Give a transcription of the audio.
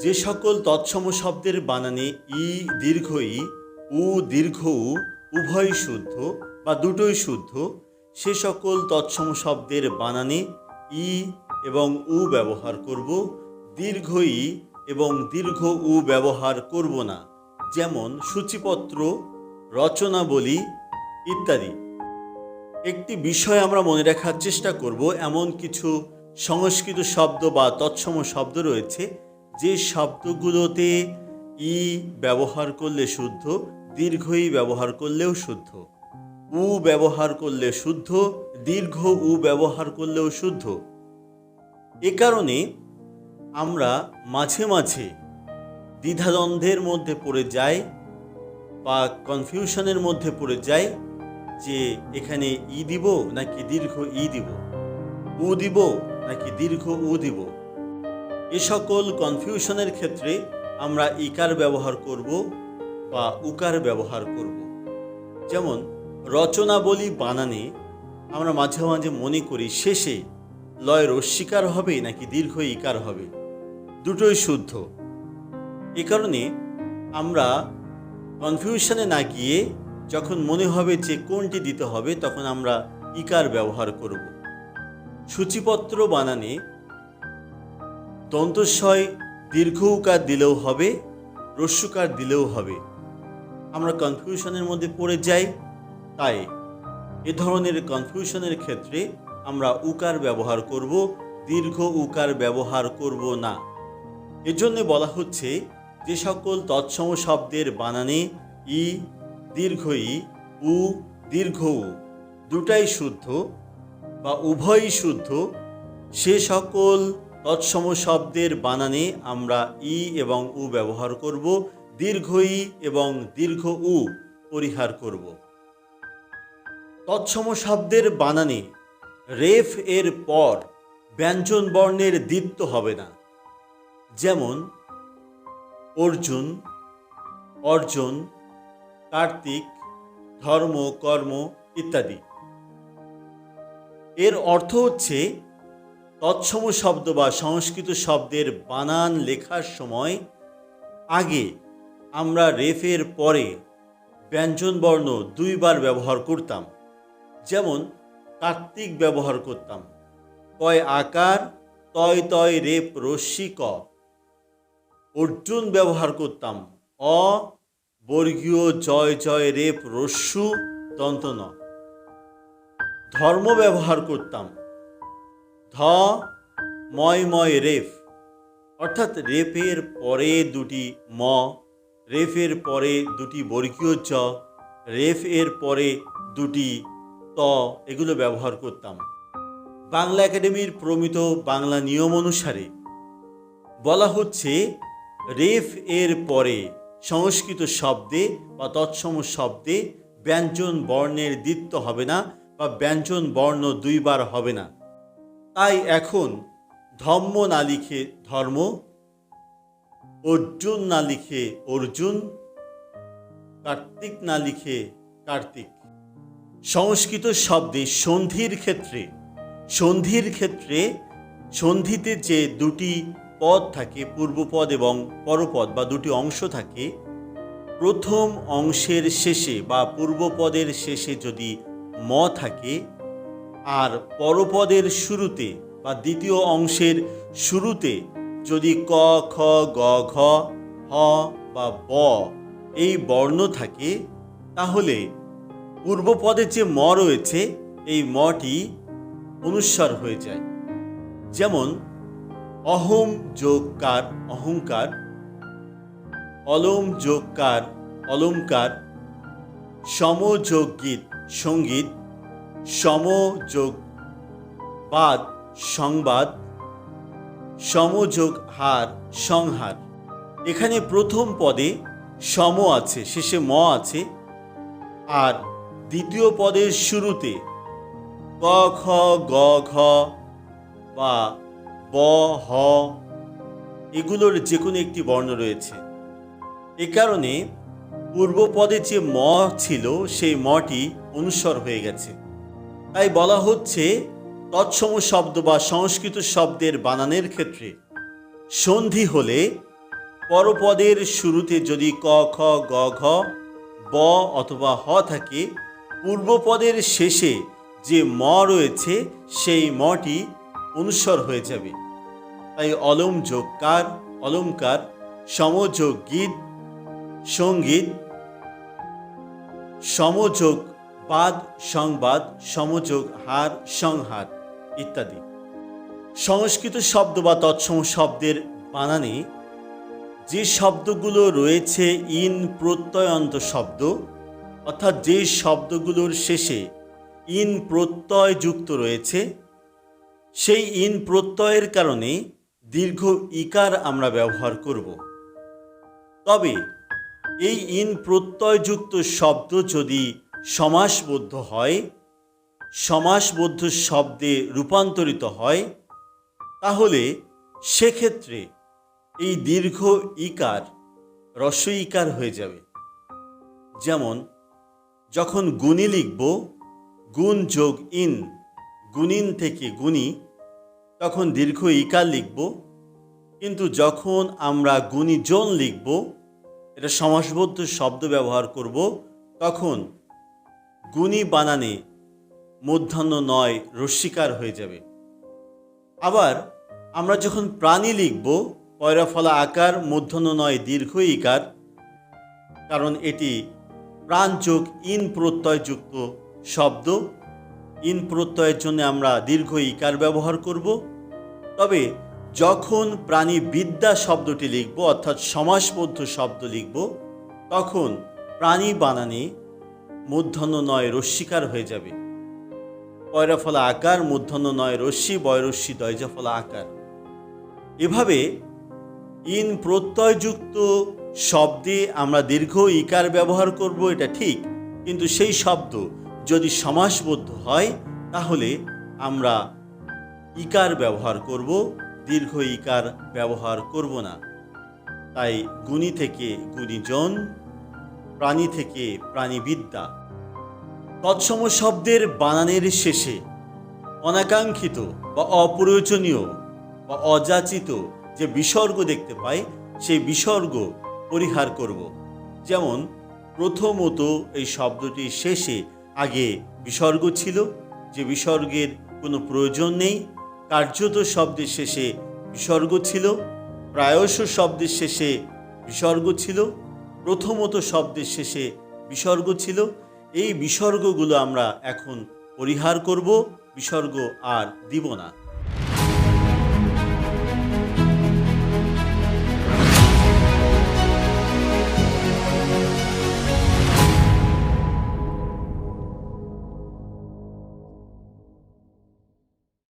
যে সকল তৎসম শব্দের বানানে ই দীর্ঘ ই, উ দীর্ঘ উ, উভয় শুদ্ধ বা দুটোই শুদ্ধ, সে সকল তৎসম শব্দের বানানে ই এবং উ ব্যবহার করব, দীর্ঘ ই এবং দীর্ঘ উ ব্যবহার করব না, যেমন সূচিপত্র, রচনাবলী ইত্যাদি। একটি বিষয় আমরা মনে রাখার চেষ্টা করব, এমন কিছু সংস্কৃত শব্দ বা তৎসম শব্দ রয়েছে যে শব্দগুলোতে ই ব্যবহার করলে শুদ্ধ, দীর্ঘ ই ব্যবহার করলেও শুদ্ধ। উ ব্যবহার করলে শুদ্ধ, দীর্ঘ উ ব্যবহার করলেও শুদ্ধ। এ কারণে আমরা মাঝে মাঝে দ্বিধাদ্বন্দ্বের মধ্যে পড়ে যাই বা কনফিউশনের মধ্যে পড়ে যাই যে এখানে ই দিব নাকি দীর্ঘ ই দিব, উ দিব নাকি দীর্ঘ উ দিব। এ সকল কনফিউশনের ক্ষেত্রে আমরা ইকার ব্যবহার করব বা উকার ব্যবহার করব। যেমন রচনাবলী বানানে, আমরা মাঝে মাঝে মনে করি শেষে লয় রস্বীকার হবে নাকি দীর্ঘ ইকার হবে। দুটোই শুদ্ধ। এ কারণে আমরা কনফিউশনে না গিয়ে যখন মনে হবে যে কোনটি দিতে হবে, তখন আমরা ইকার ব্যবহার করব। সূচিপত্র বানানে দন্তস্বয় দীর্ঘ উকার দিলেও হবে, রস্যুকার দিলেও হবে। আমরা কনফিউশনের মধ্যে পড়ে যাই, তাই এ ধরনের কনফিউশনের ক্ষেত্রে আমরা উকার ব্যবহার করব দীর্ঘ উকার ব্যবহার করব না। এজন্য বলা হচ্ছে, যে সকল তৎসম শব্দের বানানে ই, দীর্ঘ ই, উ, দীর্ঘ উ, দুটাই শুদ্ধ বা উভয়ই শুদ্ধ, সে সকল তৎসম শব্দের বানানে আমরা ই এবং উ ব্যবহার করব, দীর্ঘ ই এবং দীর্ঘ উ পরিহার করব। তৎসম শব্দের বানানে রেফ এর পর ব্যঞ্জন বর্ণের দ্বিত্ব হবে না। যেমন, অর্জুন, অর্জন, কার্তিক, ধর্ম, কর্ম ইত্যাদি। এর অর্থ হচ্ছে তৎসম শব্দ বা সংস্কৃত শব্দের বানান লেখার সময় আগে আমরা রেফের পরে ব্যঞ্জনবর্ণ দুইবার ব্যবহার করতাম। যেমন কার্তিক ব্যবহার করতাম। কয় আকার, তয় তয় রেপ রশ্মি ক। অর্জুন ব্যবহার করতাম, অ, বর্গীয় জয় জয় রেপ রস্যু, দন্ত ন। ধর্ম ব্যবহার করতাম ধ, ময় ময় রেফ। অর্থাৎ রেফের পরে দুটি ম, রেফের পরে দুটি বর্গীয় চ রেফ এর পরে দুটি ত, এগুলো ব্যবহার করতাম। বাংলা একাডেমির প্রমিত বাংলা নিয়ম অনুসারে বলা হচ্ছে, রেফ এর পরে সংস্কৃত শব্দে বা তৎসম শব্দে ব্যঞ্জন বর্ণের দ্বিত্ব হবে না বা ব্যঞ্জন বর্ণ দুইবার হবে না। তাই এখন ধম্ম না লিখে ধর্ম, অর্জুন না লিখে অর্জুন, কার্তিক না লিখে কার্তিক। সংস্কৃত শব্দে সন্ধির ক্ষেত্রে সন্ধির ক্ষেত্রে সন্ধিতে যে দুটি পদ থাকে, পূর্বপদ এবং পরপদ বা দুটি অংশ থাকে, প্রথম অংশের শেষে বা পূর্বপদের শেষে যদি ম থাকে আর পরপদের শুরুতে বা দ্বিতীয় অংশের শুরুতে যদি ক, খ, গ, ঘ, হ বা ব এই বর্ণ থাকে, তাহলে পূর্বপদের যে ম রয়েছে, এই মটি অনুস্বার হয়ে যায়। যেমন, অহম যোগকার, অহংকার, অলম যোগকার অলংকার সমযোগ গীত সংগীত সমযোগ বাদ সংবাদ, সমযোগ হার সংহার। এখানে প্রথম পদে সম আছে, শেষে ম আছে। আর দ্বিতীয় পদের শুরুতে ক খ, গ, ঘ বা ব, হ এগুলোর যে কোনো একটি বর্ণ রয়েছে। এ কারণে পূর্বপদে যে ম ছিল, সেই মটি অনুসর হয়ে গেছে। তাই বলা হচ্ছে তৎসম শব্দ বা সংস্কৃত শব্দের বানানের ক্ষেত্রে সন্ধি হলে পরপদের শুরুতে যদি ক, খ, গ, ঘ, ব অথবা হ থাকে, পূর্বপদের শেষে যে ম রয়েছে, সেই মটি অনুস্বর হয়ে যাবে। তাই অলম যোগ কার অলঙ্কার সমযোগ গীত সংগীত, সমযোগ বাদ সংবাদ, সমযোগ, হার, সংহার ইত্যাদি। সংস্কৃত শব্দ বা তৎসম শব্দের বানানে যে শব্দগুলো রয়েছে ইন প্রত্যয়ন্ত শব্দ, অর্থাৎ যে শব্দগুলোর শেষে ইন প্রত্যয় যুক্ত রয়েছে, সেই ইন প্রত্যয়ের কারণে দীর্ঘ ইকার আমরা ব্যবহার করব। তবে এই ইন প্রত্যয়যুক্ত শব্দ যদি সমাসবদ্ধ হয়, সমাসবদ্ধ শব্দে রূপান্তরিত হয়, তাহলে সেক্ষেত্রে এই দীর্ঘ ইকার রস্ব ইকার হয়ে যাবে। যেমন, যখন গুণী লিখব, গুণ যোগ ইন, গুণিন থেকে গুণী, তখন দীর্ঘ ইকার লিখব, কিন্তু যখন আমরা গুণীজন লিখব, এটা সমাসবদ্ধ শব্দ ব্যবহার করব, তখন গুণী বানানে মধ্যাহ্ন নয় রস্বীকার হয়ে যাবে। আবার আমরা যখন প্রাণী লিখব, পয়রাফলা আকার, মধ্যাহ্ন নয় দীর্ঘ ইকার, কারণ এটি প্রাণযোগ ইন প্রত্যয়যুক্ত শব্দ। ইন প্রত্যয়ের জন্য আমরা দীর্ঘ ইকার ব্যবহার করব। তবে যখন প্রাণী বিদ্যা শব্দটি লিখব, অর্থাৎ সমাসবদ্ধ শব্দ লিখব, তখন প্রাণী বানানে মূর্ধন্য নয় রশ্মিকার হয়ে যাবে। পয়রাফলা আকার, মূর্ধন্য নয় রশ্মি, বয়রশ্মি দয়জাফলা আকার। এভাবে ইন প্রত্যয়যুক্ত শব্দে আমরা দীর্ঘ ইকার ব্যবহার করব, এটা ঠিক। কিন্তু সেই শব্দ যদি সমাসবদ্ধ হয়, তাহলে আমরা ইকার ব্যবহার করব, দীর্ঘ ইকার ব্যবহার করব না। তাই গুণী থেকে গুণীজন, প্রাণী থেকে প্রাণীবিদ্যা তৎসম শব্দের বানানের শেষে অনাকাঙ্ক্ষিত বা অপ্রয়োজনীয় বা অযাচিত যে বিসর্গ দেখতে পাই, সেই বিসর্গ পরিহার করব। যেমন, প্রথমত এই শব্দটির শেষে আগে বিসর্গ ছিল, যে বিসর্গের কোনো প্রয়োজন নেই। কার্যত শব্দের শেষে বিসর্গ ছিল, প্রায়শ শব্দের শেষে বিসর্গ ছিল, প্রথমত শব্দের শেষে বিসর্গ ছিল এই বিসর্গগুলো আমরা এখন পরিহার করব বিসর্গ আর দিব না।